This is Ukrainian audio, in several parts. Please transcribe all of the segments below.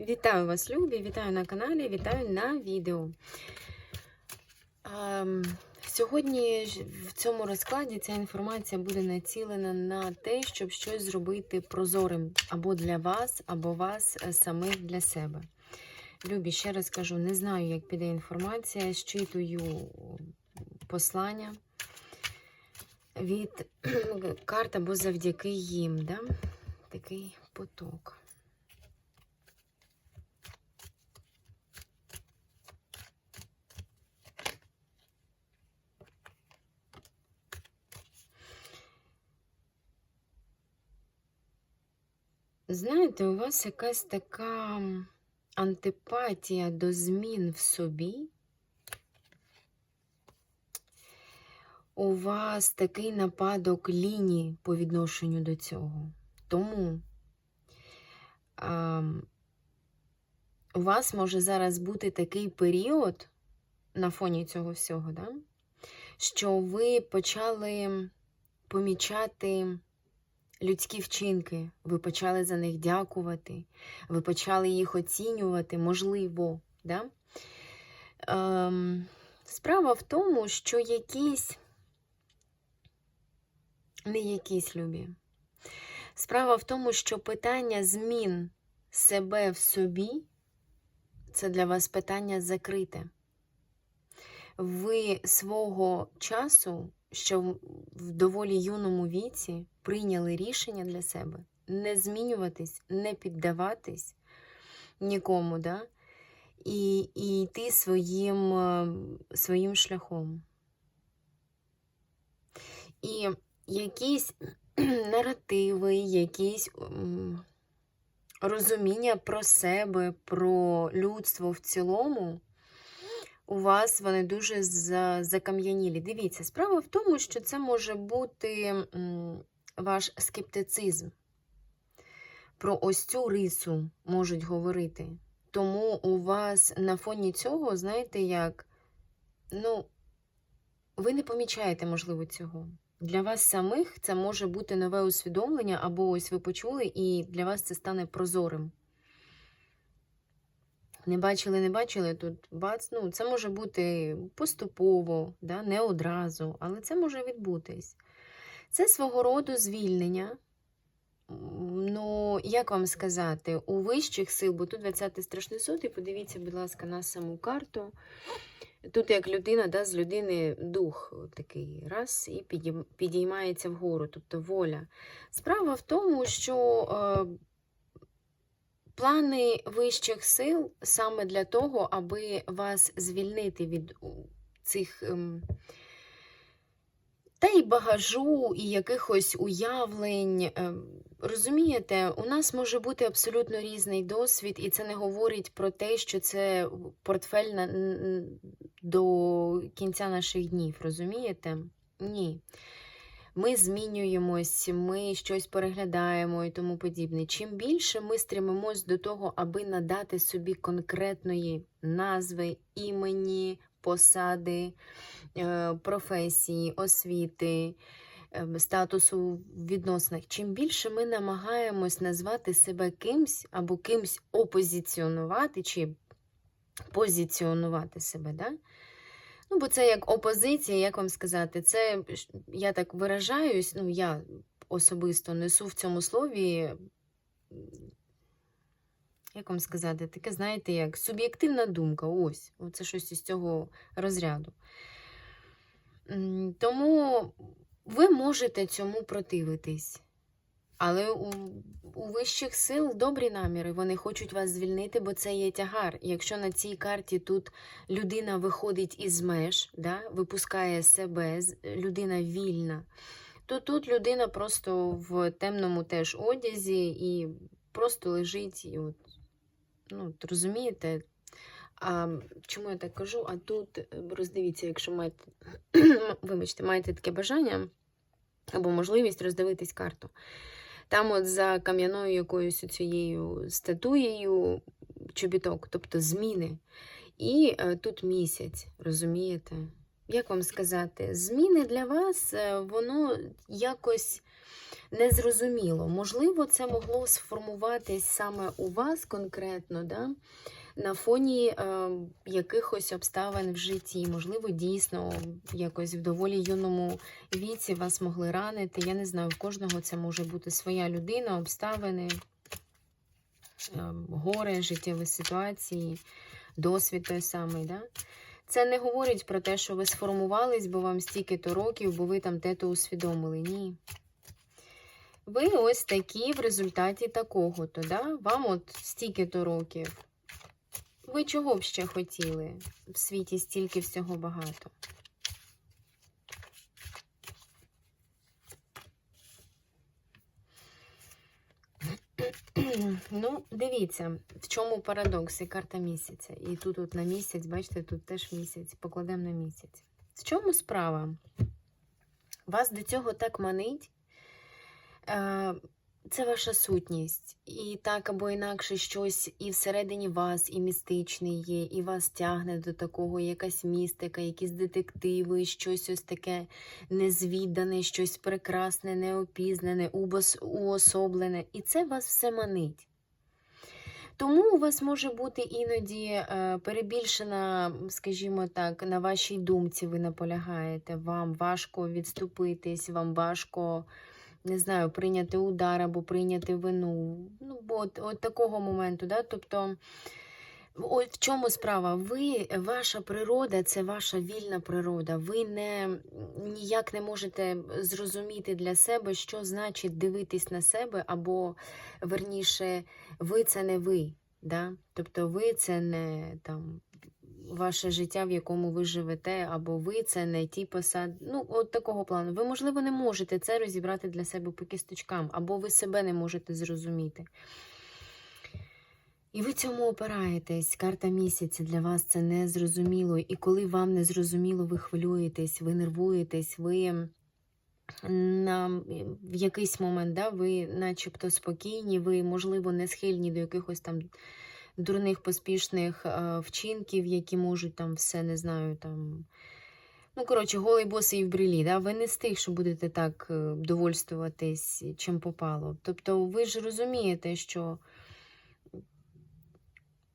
Вітаю вас, любі! Вітаю на каналі, вітаю на відео. Ем, сьогодні в цьому розкладі ця інформація буде націлена на те, щоб щось зробити прозорим або для вас, або вас е, самих для себе. Любі, ще раз кажу, не знаю, як піде інформація, щитую послання від карт або завдяки їм. Да? Такий поток. Знаєте, у вас якась така антипатія до змін в собі. У вас такий нападок лінії по відношенню до цього. Тому а, у вас може зараз бути такий період на фоні цього всього, да? що ви почали помічати людські вчинки, ви почали за них дякувати, ви почали їх оцінювати, можливо. Да? Ем, справа в тому, що якісь, не якісь любі. Справа в тому, що питання змін себе в собі це для вас питання закрите. Ви свого часу, що в доволі юному віці, прийняли рішення для себе не змінюватись, не піддаватись нікому, да? і, і йти своїм, е, своїм шляхом. І якісь наративи, якісь розуміння про себе, про людство в цілому. У вас вони дуже закам'янілі. Дивіться, справа в тому, що це може бути ваш скептицизм. Про ось цю рису можуть говорити. Тому у вас на фоні цього, знаєте, як, ну, ви не помічаєте, можливо, цього. Для вас самих це може бути нове усвідомлення, або ось ви почули, і для вас це стане прозорим. Не бачили, не бачили тут бац. Ну, це може бути поступово, да, не одразу, але це може відбутись. Це свого роду звільнення. Ну, як вам сказати, у вищих сил, бо тут 20-й страшний суд, і подивіться, будь ласка, на саму карту. Тут як людина, да, з людини дух такий раз і підіймається вгору, тобто воля. Справа в тому, що е, плани вищих сил саме для того, аби вас звільнити від цих. ем, та й багажу, і якихось уявлень. Ем, Розумієте, у нас може бути абсолютно різний досвід, і це не говорить про те, що це портфель на, до кінця наших днів. Розумієте? Ні. Ми змінюємось, ми щось переглядаємо і тому подібне. Чим більше ми стремимось до того, аби надати собі конкретної назви, імені, посади, е, професії, освіти, е, статусу в відносинах, чим більше ми намагаємось назвати себе кимсь або кимсь опозиціонувати чи позиціонувати себе, да? Ну, бо це як опозиція, як вам сказати, це я так виражаюсь, ну, я особисто несу в цьому слові, як вам сказати, таке, знаєте, як суб'єктивна думка. Ось, це щось із цього розряду. Тому ви можете цьому противитись. Але у, у вищих сил добрі наміри. Вони хочуть вас звільнити, бо це є тягар. Якщо на цій карті тут людина виходить із меж, да, випускає себе, людина вільна, то тут людина просто в темному теж одязі і просто лежить. І от, ну, розумієте? А, чому я так кажу? А тут е, роздивіться, якщо маєте, вибачте, маєте таке бажання або можливість роздивитись карту. Там, от за кам'яною якоюсь цією статуєю чобіток, тобто зміни. І е, тут місяць, розумієте? Як вам сказати, зміни для вас, е, воно якось незрозуміло. Можливо, це могло сформуватись саме у вас конкретно, да? на фоні е, якихось обставин в житті. Можливо, дійсно, якось в доволі юному віці вас могли ранити. Я не знаю, в кожного це може бути своя людина, обставини, е, горе, життєві ситуації, досвід той самий. Да? Це не говорить про те, що ви сформувались, бо вам стільки-то років, бо ви там те-то усвідомили. Ні. Ви ось такі в результаті такого-то, да? Вам от стільки-то років. Ви чого б ще хотіли? В світі стільки всього багато. Ну, дивіться, в чому парадокс і карта місяця. І тут от на місяць, бачите, тут теж місяць, покладемо на місяць. В чому справа? Вас до цього так манить. Е, Це ваша сутність. І так або інакше щось і всередині вас, і містичне є, і вас тягне до такого, якась містика, якісь детективи, щось ось таке незвідане, щось прекрасне, неопізнане, уособлене. І це вас все манить. Тому у вас може бути іноді е, перебільшена, скажімо так, на вашій думці ви наполягаєте. Вам важко відступитись, вам важко, не знаю, прийняти удар або прийняти вину. Ну, бо от, от такого моменту, да? тобто. От в чому справа? Ви, ваша природа це ваша вільна природа. Ви не ніяк не можете зрозуміти для себе, що значить дивитись на себе, або верніше, ви це не ви. Да? Тобто ви це не там ваше життя, в якому ви живете, або ви це не ті посади. Ну, от такого плану. Ви, можливо, не можете це розібрати для себе по кісточкам, або ви себе не можете зрозуміти. І ви цьому опираєтесь. Карта місяця для вас це незрозуміло. І коли вам не зрозуміло, ви хвилюєтесь, ви нервуєтесь, ви на в якийсь момент, да, ви начебто спокійні, ви, можливо, не схильні до якихось там дурних поспішних е, вчинків, які можуть там все, не знаю, там. Ну, коротше, голий босий в брілі, да? ви не з тих, що будете так е, довольствуватись, чим попало. Тобто, ви ж розумієте, що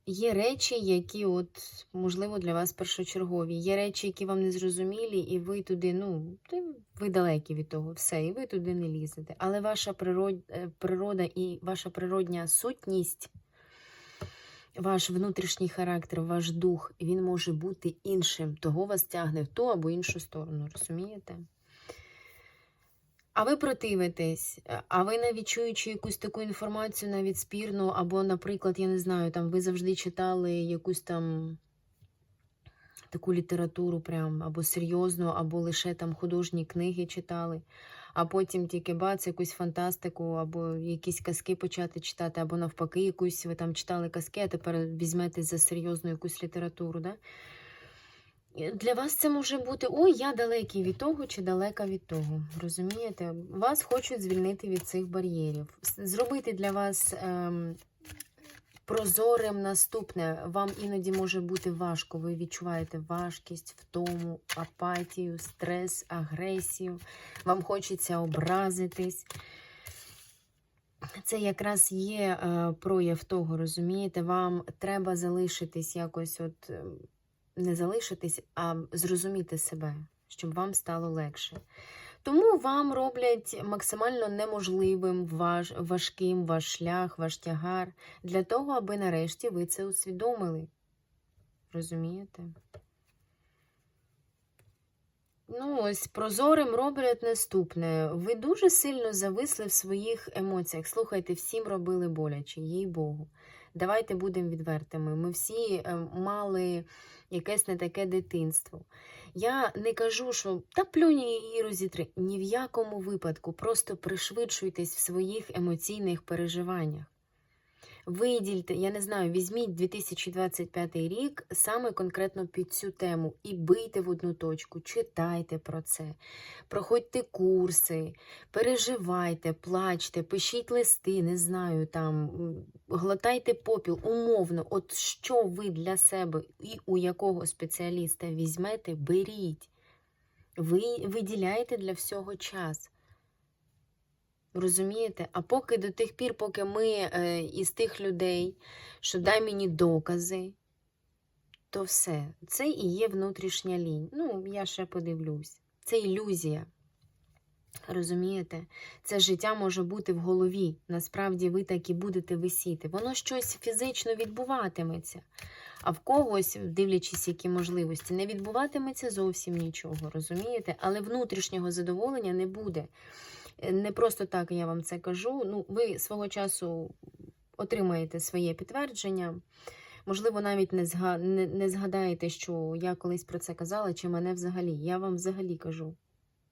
є речі, які, от, можливо, для вас першочергові. Є речі, які вам не зрозумілі, і ви туди, ну, ви далекі від того, все, і ви туди не лізете. Але ваша е, природа і ваша природня сутність, ваш внутрішній характер, ваш дух, він може бути іншим. Того вас тягне в ту або іншу сторону, розумієте? А ви противитесь, а ви навіть чуючи якусь таку інформацію, навіть спірну, або, наприклад, я не знаю, там ви завжди читали якусь там таку літературу, прям, або серйозну, або лише там художні книги читали, а потім тільки бац, якусь фантастику, або якісь казки почати читати, або навпаки, якусь ви там читали казки, а тепер візьметесь за серйозну якусь літературу. Да? Для вас це може бути ой, я далекий від того чи далека від того. Розумієте? Вас хочуть звільнити від цих бар'єрів. Зробити для вас ем, прозорим наступне. Вам іноді може бути важко. Ви відчуваєте важкість, втому, апатію, стрес, агресію. Вам хочеться образитись. Це якраз є е, прояв того, розумієте? Вам треба залишитись якось, от е, не залишитись, а зрозуміти себе, щоб вам стало легше. Тому вам роблять максимально неможливим ваш, важким ваш шлях, ваш тягар, для того, аби нарешті ви це усвідомили. Розумієте? Ну, ось прозорим роблять наступне. Ви дуже сильно зависли в своїх емоціях. Слухайте, всім робили боляче, їй Богу. Давайте будемо відвертими. Ми всі е, мали якесь не таке дитинство. Я не кажу, що та плюні її розітри. Ні в якому випадку. Просто пришвидшуйтесь в своїх емоційних переживаннях. Видільте, я не знаю, візьміть 2025 рік саме конкретно під цю тему і бийте в одну точку, читайте про це, проходьте курси, переживайте, плачте, пишіть листи, не знаю, там, глотайте попіл, умовно, от що ви для себе і у якого спеціаліста візьмете, беріть. Ви виділяєте для всього час. Розумієте? А поки до тих пір, поки ми е, із тих людей, що дай мені докази, то все. Це і є внутрішня лінь. Ну, я ще подивлюсь. Це ілюзія. Розумієте? Це життя може бути в голові. Насправді ви так і будете висіти. Воно щось фізично відбуватиметься. А в когось, дивлячись, які можливості, не відбуватиметься зовсім нічого, розумієте? Але внутрішнього задоволення не буде. Не просто так я вам це кажу. Ну, ви свого часу отримаєте своє підтвердження. Можливо, навіть не, зга... не, не згадаєте, що я колись про це казала, чи мене взагалі. Я вам взагалі кажу.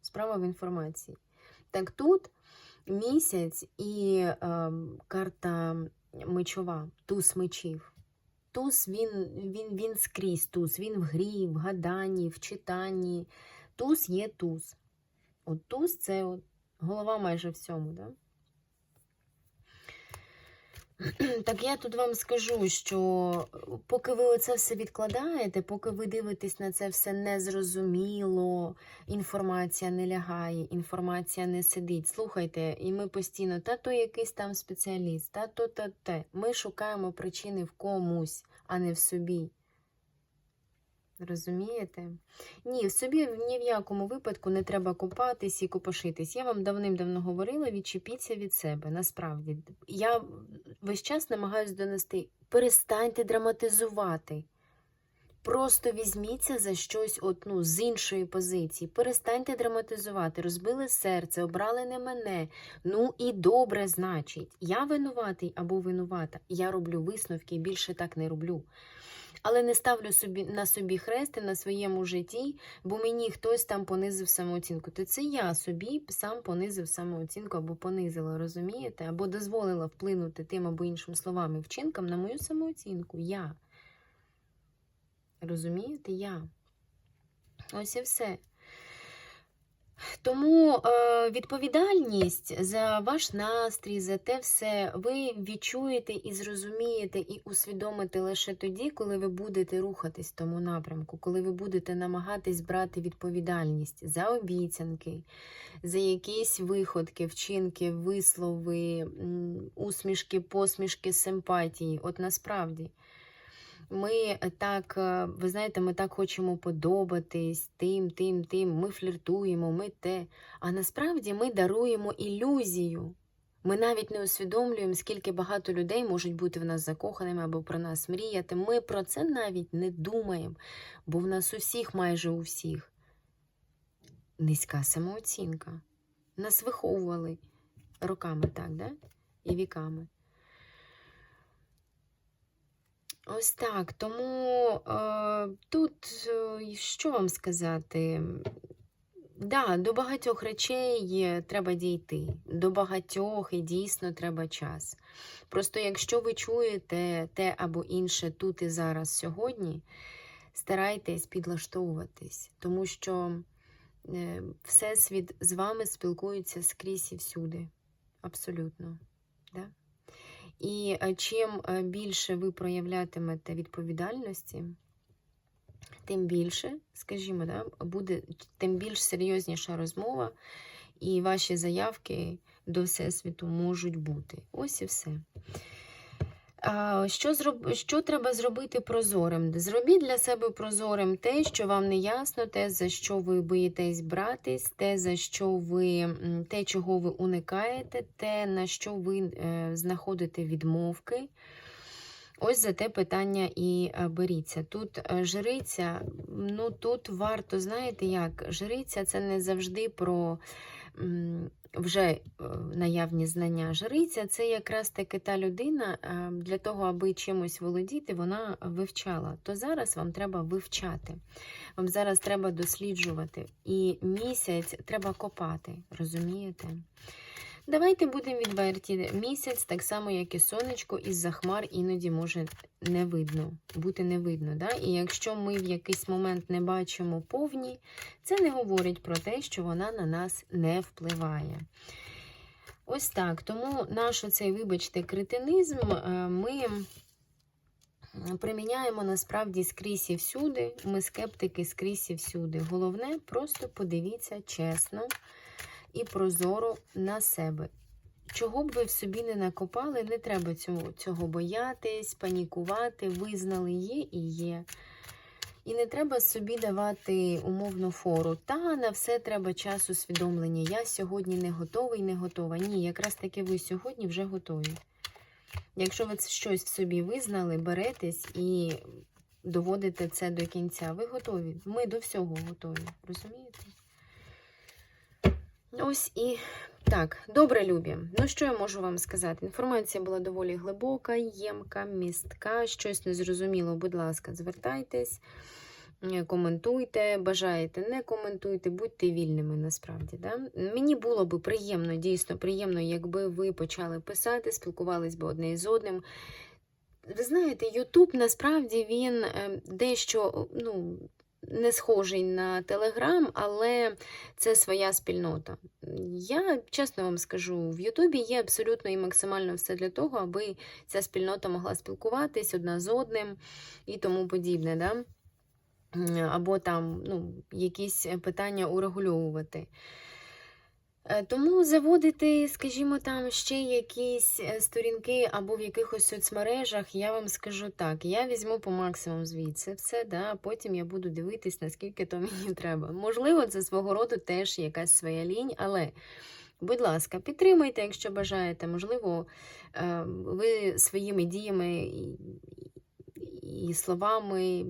Справа в інформації. Так тут місяць і е, карта мечова, туз мечів. Туз він, він, він скрізь туз, він в грі, в гаданні, в читанні. Туз є туз. От туз це от голова майже всьому. Да? Так я тут вам скажу, що поки ви оце все відкладаєте, поки ви дивитесь на це все незрозуміло, інформація не лягає, інформація не сидить. Слухайте, і ми постійно, та то якийсь там спеціаліст, та то та те. Ми шукаємо причини в комусь, а не в собі. Розумієте? Ні, в собі ні в якому випадку не треба купатись і копошитись. Я вам давним-давно говорила, відчепіться від себе. Насправді, я весь час намагаюся донести. Перестаньте драматизувати. Просто візьміться за щось от, ну, з іншої позиції. Перестаньте драматизувати. Розбили серце, обрали не мене. Ну і добре, значить. Я винуватий або винувата. Я роблю висновки більше так не роблю. Але не ставлю собі на собі хрести на своєму житті, бо мені хтось там понизив самооцінку. То це я собі сам понизив самооцінку або понизила, розумієте? Або дозволила вплинути тим або іншим словами вчинкам на мою самооцінку. Я. Розумієте? Я. Ось і все. Тому е, відповідальність за ваш настрій, за те все, ви відчуєте і зрозумієте, і усвідомите лише тоді, коли ви будете рухатись в тому напрямку, коли ви будете намагатись брати відповідальність за обіцянки, за якісь виходки, вчинки, вислови, усмішки, посмішки, симпатії. От насправді. Ми так, е, ви знаєте, ми так хочемо подобатись тим, тим, тим. Ми фліртуємо, ми те. А насправді ми даруємо ілюзію. Ми навіть не усвідомлюємо, скільки багато людей можуть бути в нас закоханими або про нас мріяти. Ми про це навіть не думаємо, бо в нас у всіх, майже у всіх, низька самооцінка. Нас виховували роками так, да? і віками. Ось так. Тому е, тут е, що вам сказати? Да, до багатьох речей е, треба дійти. До багатьох і дійсно треба час. Просто якщо ви чуєте те або інше тут і зараз сьогодні, старайтесь підлаштовуватись, тому що е, Всесвіт з вами спілкується скрізь і всюди. Абсолютно. І е, чим е, більше ви проявлятимете відповідальності, тим більше, скажімо, да, буде тим більш серйозніша розмова, і ваші заявки до Всесвіту можуть бути. Ось і все. Що зроб... що треба зробити прозорим? Зробіть для себе прозорим те, що вам не ясно, те, за що ви боїтесь братись, те, за що ви, те, чого ви уникаєте, те, на що ви е, знаходите відмовки. Ось за те питання і е, беріться. Тут е, жриця, ну тут варто, знаєте як, жриця це не завжди про вже е, наявні знання. Жриця це якраз таки та людина, е, для того, аби чимось володіти, вона вивчала. То зараз вам треба вивчати. Вам зараз треба досліджувати. І місяць треба копати, розумієте? Давайте будемо відверті. Місяць, так само, як і сонечко, із-за хмар іноді може не видно, бути не видно. Да? І якщо ми в якийсь момент не бачимо повні, це не говорить про те, що вона на нас не впливає. Ось так. Тому наш оцей, вибачте, кретинизм е, ми приміняємо насправді скрізь і всюди. Ми скептики скрізь і всюди. Головне, просто подивіться чесно і прозоро на себе. чого б ви в собі не накопали, не треба цього, цього боятись, панікувати, визнали є і є. І не треба собі давати умовну фору. Та на все треба час усвідомлення. Я сьогодні не готовий, не готова. Ні, якраз таки ви сьогодні вже готові. Якщо ви щось в собі визнали, беретесь і доводите це до кінця, ви готові. Ми до всього готові. Розумієте? Ось і так, добре, любі. Ну, що я можу вам сказати? Інформація була доволі глибока, ємка, містка. Щось незрозуміло, будь ласка, звертайтесь, е, коментуйте, бажаєте, не коментуйте, будьте вільними насправді. Да? Мені було би приємно, дійсно приємно, якби ви почали писати, спілкувались би одне із одним. Ви знаєте, Ютуб насправді він е, дещо ну, не схожий на Телеграм, але це своя спільнота. Я чесно вам скажу, в Ютубі є абсолютно і максимально все для того, аби ця спільнота могла спілкуватись одна з одним і тому подібне. Да? Або там ну, якісь питання урегульовувати. Е, Тому заводити, скажімо, там ще якісь е, сторінки або в якихось соцмережах, я вам скажу так, я візьму по максимуму звідси все, да, потім я буду дивитись, наскільки то мені треба. Можливо, це свого роду теж якась своя лінь, але, будь ласка, підтримайте, якщо бажаєте. Можливо, е, ви своїми діями і словами,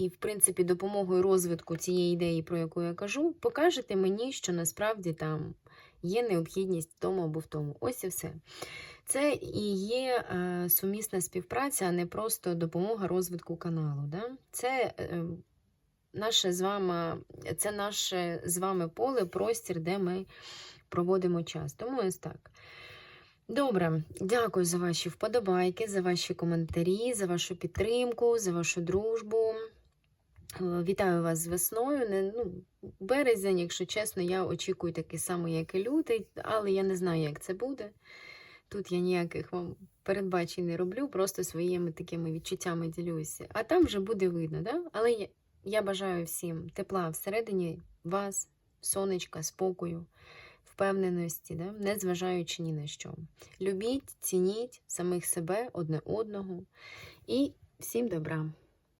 і, в принципі, допомогою розвитку цієї ідеї, про яку я кажу, покажете мені, що насправді там є необхідність в тому або в тому. Ось і все. Це і є е, сумісна співпраця, а не просто допомога розвитку каналу. Да? Це е, наше з вами, це наше з вами поле, простір, де ми проводимо час. Тому ось так. Добре, дякую за ваші вподобайки, за ваші коментарі, за вашу підтримку, за вашу дружбу. Е, Вітаю вас з весною. Не, ну, березень, якщо чесно, я очікую такий самий, як і лютий, але я не знаю, як це буде. Тут я ніяких вам передбачень не роблю, просто своїми такими відчуттями ділюся. А там вже буде видно, да? Але я, я бажаю всім тепла всередині вас, сонечка, спокою, впевненості, да? незважаючи ні на що. Любіть, цініть самих себе, одне одного і всім добра.